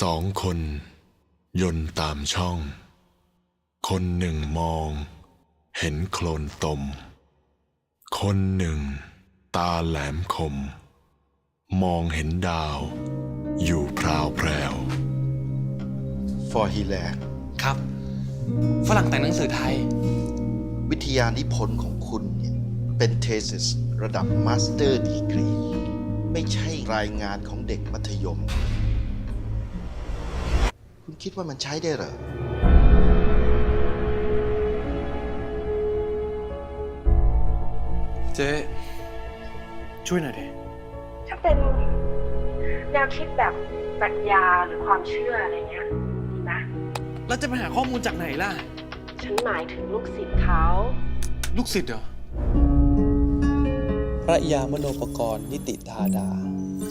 สองคน ยนต์ตามช่อง คนหนึ่งมอง เห็นโคลนตม คนหนึ่ง ตาแหลมคม มองเห็นดาว อยู่พราวแพรว for h i l a ครับ ฝรั่งแต่งหนังสือไทย วิทยานิพนธ์ของคุณเนี่ยเป็น thesis ระดับ master degree ไม่ใช่รายงานของเด็กมัธยม คุณคิดว่ามันใช้ได้เหรอเจ๊ช่วยหน่อยดิถ้าเป็นแนวคิดแบบปรัชญาหรือความเชื่ออะไรเงี้ยดีนะแล้วจะไปหาข้อมูลจากไหนล่ะ ฉันหมายถึงลูกศิษย์เขาลูกศิษย์เหรอ พระยามโนปกรณ์นิติธาดา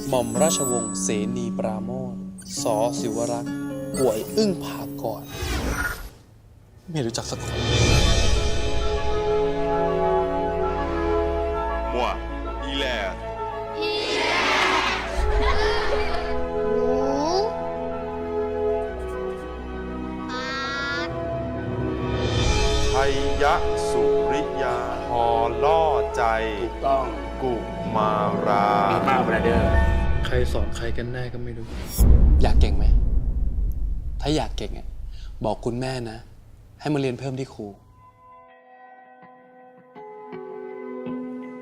หม่อมราชวงศ์เสนีปราโมทสอศิวรักษ์ ป่วยอึ้งผากรไม่รู้จักสักคน Moi, Hilaire. ชัยยะสุริยาพอล่อใจ ถูกต้องกุมารามีป้าบราเดอร์ใครสอนใครกันแน่ก็ไม่รู้ อยากเก่งไหม ถ้าอยากเก่งอะบอกคุณแม่นะ ให้มาเรียนเพิ่มที่ครู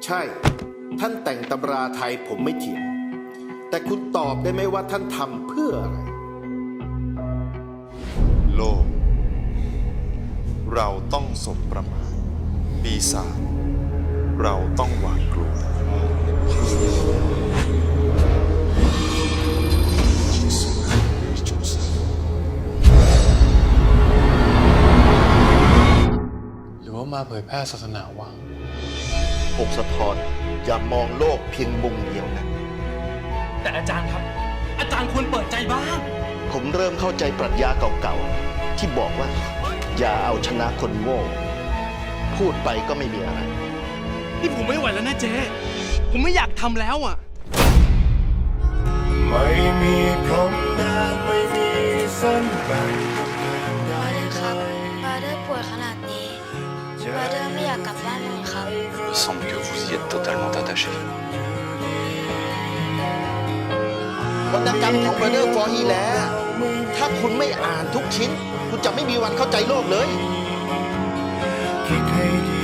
ใช่ ท่านแต่งตำราไทยผมไม่เถียง แต่คุณตอบได้ไหมว่าท่านทำเพื่ออะไร โลก เราต้องสมประมาทปีศาจเราต้องหวาดกลัว มาเผยแพร่ศาสนาวะผมสะท้อนอย่ามองโลกเพียงมุมเดียวนะแต่อาจารย์ครับ อาจารย์ควรเปิดใจบ้าง ผมเริ่มเข้าใจปรัชญาเก่าๆ ที่บอกว่า อย่าเอาชนะคนโง่ พูดไปก็ไม่มีอะไร นี่ผมไม่ไหวแล้วนะเจ๊ ผมไม่อยากทำแล้วอะ ไม่มีพรมแดนไม่มีเส้นแบ่งบาเดอร์ครับบาเดอร์ป่วยขนาด Il me semble que vous y êtes totalement attaché. วรรณกรรมของ Brother for He แล้วถ้าคุณไม่อ่านทุกชิ้น คุณจะไม่มีวันเข้าใจโลกเลยคิดให้ดี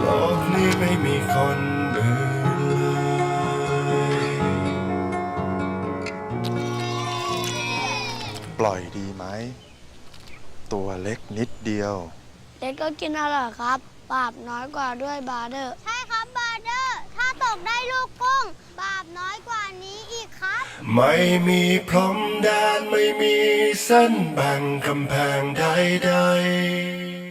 โลกนี้ไม่มีคนอื่นปล่อยดีไหม ตัวเล็กนิดเดียว เด็กก็กินอร่อยครับ บาปน้อยกว่าด้วยบาเดอร์ ใช่ครับบาเดอร์ ถ้าตกได้ลูกกุ้ง บาปน้อยกว่านี้อีกครับ ไม่มีพรมแดนไม่มีเส้นแบ่งกำแพงใดๆ